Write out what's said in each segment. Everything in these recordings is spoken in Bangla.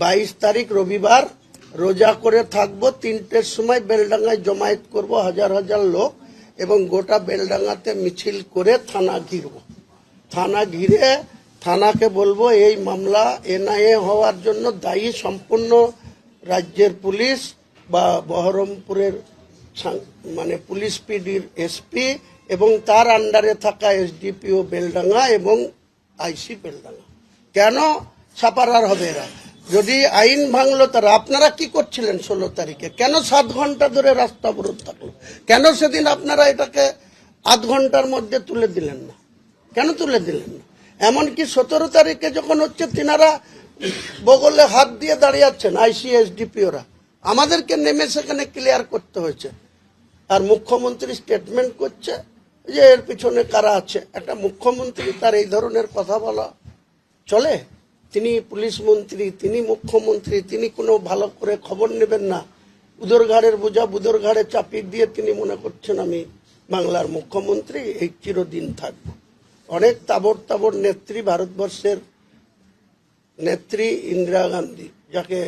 বাইশ তারিখ রবিবার রোজা করে থাকব, তিনটের সময় বেলডাঙ্গায় জমায়েত করব হাজার হাজার লোক এবং গোটা বেলডাঙ্গাতে মিছিল করে থানা ঘিরব। থানা ঘিরে থানাকে বলব, এই মামলা এনআইএ হওয়ার জন্য দায়ী সম্পূর্ণ রাজ্যের পুলিশ বা বহরমপুরের মানে পুলিশ পিডির এসপি এবং তার আন্ডারে থাকা এসডিপিও বেলডাঙ্গা এবং আইসি বেলডাঙ্গা। কেন সাপারার হবে এরা? যদি আইন ভাঙলো তারা আপনারা কি করছিলেন ষোলো তারিখে? কেন সাত ঘণ্টা ধরে রাস্তা অবরোধ থাকল? কেন সেদিন আপনারা এটাকে আধ ঘণ্টার মধ্যে তুলে দিলেন না? কেন তুলে দিলেন না? এমনকি সতেরো তারিখে যখন হচ্ছে তিনারা বগলে হাত দিয়ে দাঁড়িয়ে আছেন আইসিএসডিপিওরা আমাদেরকে নেমে সেখানে ক্লিয়ার করতে হয়েছে। আর মুখ্যমন্ত্রী স্টেটমেন্ট করছে যে এর পিছনে কারা আছে? একটা মুখ্যমন্ত্রী তার এই ধরনের কথা বলা চলে? তিনি পুলিশ মন্ত্রী, তিনি মুখ্যমন্ত্রী, তিনি কোনো ভালো করে খবর নেবেন না। উদর ঘাড়ের বোঝা বুদর ঘাড়ে চাপিয়ে দিয়ে তিনি মনে করছেন, আমি বাংলার মুখ্যমন্ত্রী, এই চিরদিন থাকব। অনেক তাবর তাবর নেত্রী ভারতবর্ষের নেত্রী ইন্দিরা গান্ধী, যাকে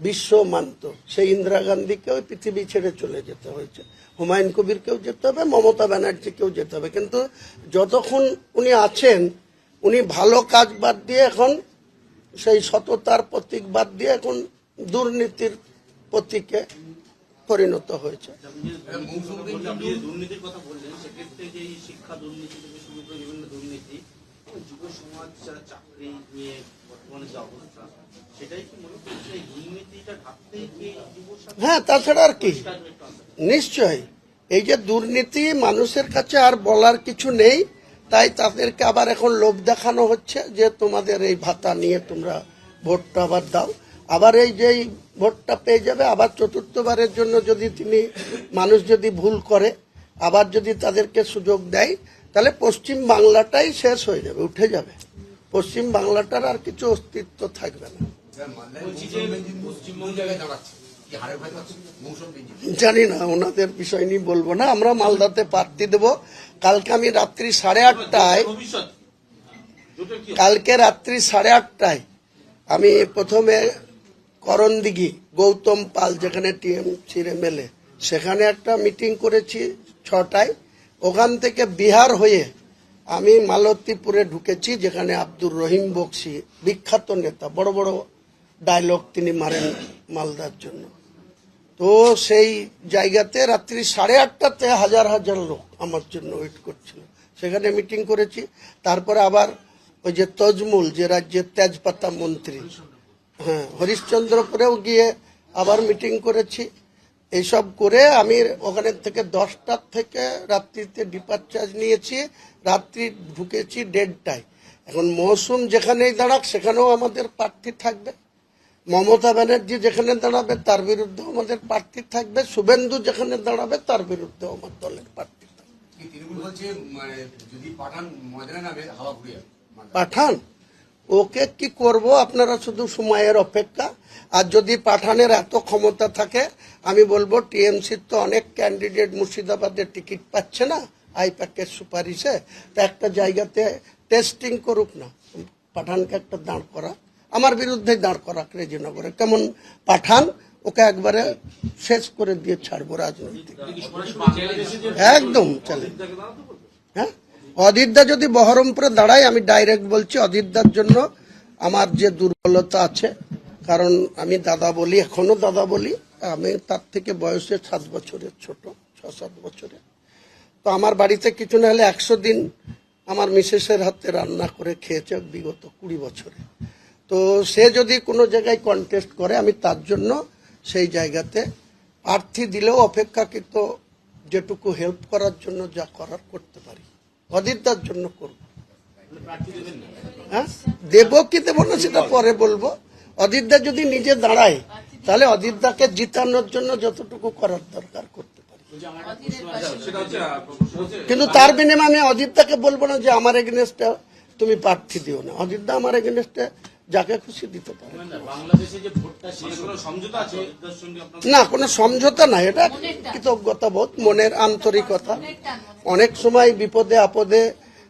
বিশ্ব মানত। সেই ইন্দিরা গান্ধীকেও পৃথিবী ছেড়ে চলে যেতে হয়েছে। হুমায়ুন কবিরকেও যেতে হবে, মমতা ব্যানার্জিকেও যেতে হবে। কিন্তু যতক্ষণ উনি আছেন, উনি ভালো কাজ বাদ দিয়ে এখন সেই সততার প্রতীক বাদ দিয়ে এখন দুর্নীতির প্রতীকে পরিণত হয়েছে। হ্যাঁ তাছাড়া আর কি। নিশ্চয় এই যে দুর্নীতি মানুষের কাছে আর বলার কিছু নেই তাই তাদেরকে আবার এখন লোভ দেখানো হচ্ছে যে তোমাদের এই ভাতা নিয়ে তোমরা ভোটটা আবার দাও। আবার এই যে ভোটটা পেয়ে যাবে, আবার চতুর্থবারের জন্য যদি তিনি মানুষ যদি ভুল করে, আবার যদি তাদেরকে সুযোগ দেয়, তাহলে পশ্চিম বাংলাটাই শেষ হয়ে যাবে, উঠে যাবে। পশ্চিম বাংলাটার আর কিছু অস্তিত্ব থাকবে না। জানি না ওনাদের বিষয় নিয়ে বলব না। আমরা মালদাতে প্রার্থী দেব। কালকে আমি রাত্রি সাড়ে আটটায় ভবিষ্যৎ। দুটো কি কালকে রাত্রি সাড়ে আটটায় আমি প্রথমে করণদিঘি গৌতম পাল যেখানে টিএমসির এমএলএ সেখানে একটা মিটিং করেছি ছটায়। ওখান থেকে বিহার হয়ে আমি মালতীপুরে ঢুকেছি যেখানে আব্দুর রহিম বক্সি বিখ্যাত নেতা। বড় বড় ডায়লগ তিনি মারেন মালদার জন্য। তো সেই জায়গাতে রাত্রি সাড়ে আটটাতে হাজার হাজার লোক আমার জন্য ওয়েট করছিল। সেখানে মিটিং করেছি। তারপরে আবার ওই যে তজমুল, যে রাজ্যের তেজপাতা মন্ত্রী হ্যাঁ হরিশ্চন্দ্রপুরেও গিয়ে আবার মিটিং করেছি। এইসব করে আমি ওখানে থেকে দশটার থেকে রাত্রিতে ডিপার চার্জ নিয়েছি। রাত্রি ঢুকেছি দেড়টায়। এখন মৌসুম যেখানেই দাঁড়াক, সেখানেও আমাদের প্রার্থী থাকবে। মমতা ব্যানার্জি যেখানে দাঁড়াবে তার বিরুদ্ধে আমাদের প্রার্থী থাকবে। শুভেন্দু যেখানে দাঁড়াবে তার বিরুদ্ধে আমার দলের প্রার্থী থাকবে। মানে পাঠান মানে পাঠান? ওকে কি করব? আপনারা শুধু সময়ের অপেক্ষা। আর যদি পাঠানের এত ক্ষমতা থাকে আমি বলব টিএমসির তো অনেক ক্যান্ডিডেট মুর্শিদাবাদের টিকিট পাচ্ছে না আই প্যাকের সুপারিশে। তা একটা জায়গাতে টেস্টিং করুক না। পাঠানকে একটা দাঁড় করা। আমার বিরুদ্ধে দাঁড় করা রেজিনগরে। কেমন পাঠান, ওকে একবারে শেষ করে দিয়ে ছাড়বো রাজনৈতিক একদম চলে। হ্যাঁ? অদিতদা যদি বহরমপুরে দাঁড়ায়, আমি ডাইরেক্ট বলছি, অদিতদার জন্য আমার যে দুর্বলতা আছে, কারণ আমি দাদা বলি, এখনও দাদা বলি, আমি তার থেকে বয়সে সাত বছরের ছোট ছ সাত বছরে। তো আমার বাড়িতে কিছু না হলে একশো দিন আমার মিসেসের হাতে রান্না করে খেয়েছে বিগত কুড়ি বছরে। তো সে যদি কোনো জায়গায় কন্টেস্ট করে, আমি তার জন্য সেই জায়গাতে প্রার্থী দিলেও অপেক্ষাকৃত যেটুকু হেল্প করার জন্য যা করার করতে পারি। অদিতদার জন্য করব। হ্যাঁ? দেব কি দেব না সেটা পরে বলব। অদিতদা যদি নিজে দাঁড়ায়, তাহলে অদিতদাকে জিতানোর জন্য যতটুকু করার দরকার করতে পারি। কিন্তু তার বিনিময়ে আমি অজিতদাকে বলব না যে আমার এগেনস্টে তুমি প্রার্থী দিও না। অজিতদা আমার এগেনস্টে যাকে খুশি দিতে পারে। বাংলাদেশে যে ভোটটা শেষ কোনো সমঝোতা আছে এদের সঙ্গে আপনার না কোনো সমঝোতা না এটা কৃতজ্ঞতা বোধ মনের আন্তরিকতা। অনেক সময় বিপদে আপদে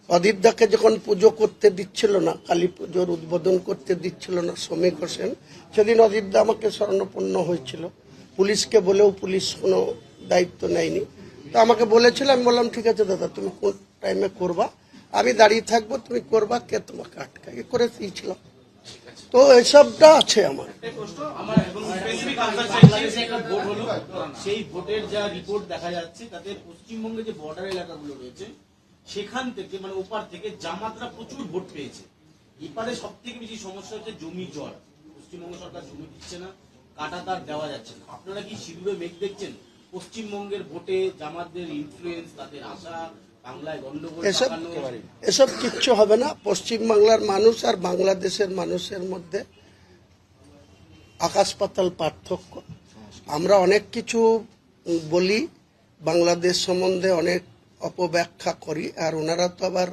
অদিতদাকে যখন পুজো করতে দিচ্ছিল না কালী পুজোর উদ্বোধন করতে দিচ্ছিল না শ্রমিক হোসেন সেদিন অদিতদা আমাকে স্বর্ণপন্ন হয়েছিল। পুলিশকে বলেও পুলিশ কোনো দায়িত্ব নেয়নি। তো আমাকে বলেছিল আমি বললাম ঠিক আছে দাদা তুমি কোন টাইমে করবা? আমি দাঁড়িয়ে থাকব তুমি করবা কে তোমাকে আটকায়? এ করে দিয়েছিলাম তো এসবটা আছে আমার। সেই ভোটের যা রিপোর্ট দেখা যাচ্ছে, তাতে পশ্চিমবঙ্গে যে বর্ডার এলাকাগুলো রয়েছে, সেখান থেকে মানে ওপার থেকে জামাতরা প্রচুর ভোট পেয়েছে। এপারে সব থেকে বেশি সমস্যা হচ্ছে জমি জল। পশ্চিমবঙ্গ সরকার জমি দিচ্ছে না, কাটা তার দেওয়া যাচ্ছে না। আপনারা কি সিঁদুরে মেঘ দেখছেন? পশ্চিমবঙ্গের ভোটে জামাতদের ইনফ্লুয়েন্স তাদের আশা এসব এসব কিচ্ছু হবে না। পশ্চিম বাংলার মানুষ আর বাংলাদেশের মানুষের মধ্যে আকাশ পাতাল পার্থক্য। আমরা অনেক কিছু বলি বাংলাদেশ সম্বন্ধে অনেক অপব্যাখ্যা করি আর ওনারা তো আবার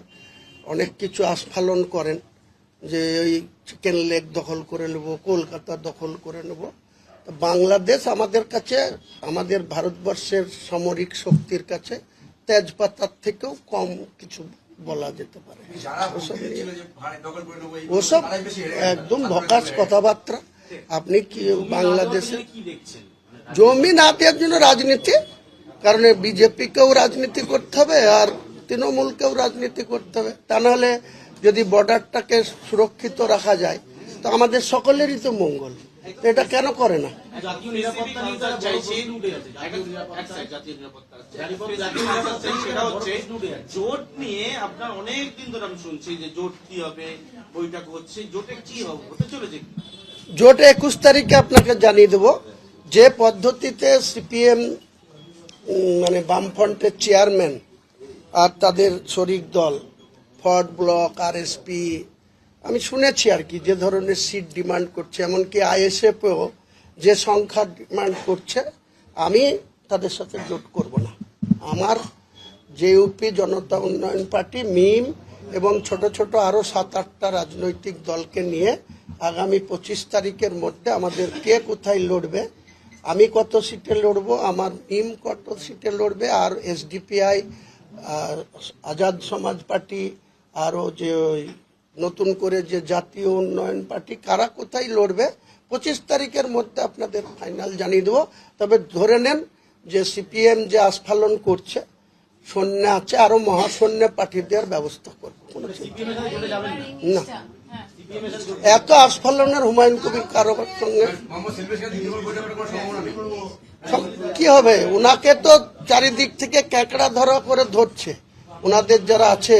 অনেক কিছু আস্ফালন করেন যে ওই চিকেন লেগ দখল করে নেব কলকাতা দখল করে নেব। বাংলাদেশ আমাদের কাছে আমাদের ভারতবর্ষের সামরিক শক্তির কাছে তেজপাতার থেকেও কম কিছু বলা যেতে পারে। ওসব। একদম ভকাস কথাবার্তা। আপনি কি বাংলাদেশে মানে জমি না দেওয়ার জন্য রাজনীতি? কারণ বিজেপিকেও রাজনীতি করতে হবে আর তৃণমূলকেও রাজনীতি করতে হবে। তা নাহলে যদি বর্ডারটাকে সুরক্ষিত রাখা যায় তো আমাদের সকলেরই তো মঙ্গল। এটা কেন করে না? জোট নিয়ে আপনার অনেক দিন ধরে আমি শুনছি যে জোট কি হবে বৈঠক হচ্ছে জোটে কি হবে হতে চলেছে? জোট একুশ তারিখে আপনাকে জানিয়ে দেব যে পদ্ধতিতে সিপিএম মানে বামফ্রন্টের চেয়ারম্যান আর তাদের শরিক দল ফর্ড ব্লক আরএসপি আমি শুনেছি আর কি, যে ধরনের সিট ডিমান্ড করছে, এমনকি আইএসএফও যে সংখ্যা ডিমান্ড করছে, আমি তাদের সাথে জোট করব না। আমার জেইউপি জনতা উন্নয়ন পার্টি, মিম এবং ছোট ছোট আরও সাত আটটা রাজনৈতিক দলকে নিয়ে আগামী পঁচিশ তারিখের মধ্যে আমাদের কে কোথায় লড়বে, আমি কত সিটে লড়বো, আমার মিম কত সিটে লড়বে, আর এসডিপিআই আজাদ সমাজ পার্টি আরও যে ওই নতুন করে যে জাতীয় উন্নয়ন পার্টি, কারা কোথায় লড়বে, পঁচিশ তারিখের মধ্যে আপনাদের ফাইনাল জানিয়ে দেবো। তবে ধরে নেন যে সিপিএম যে আস্ফালন করছে, সৈন্য আছে, আরও মহাসৈন্য পাঠিয়ে দেওয়ার ব্যবস্থা করব। কোনো না। এত আস্ফালনের হুমায়ুন কবির কারোর সঙ্গে কি হবে? ওনাকে তো চারিদিক থেকে ক্যাকড়া ধরা করে ধরছে। ওনাদের যারা আছে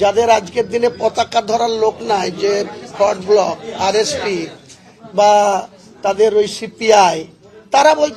যাদের আজকের দিনে পতাকা ধরার লোক নাই, যে ফ্রড ব্লক, আরএসপি বা তাদের ওই সিপিআই, তারা বলছে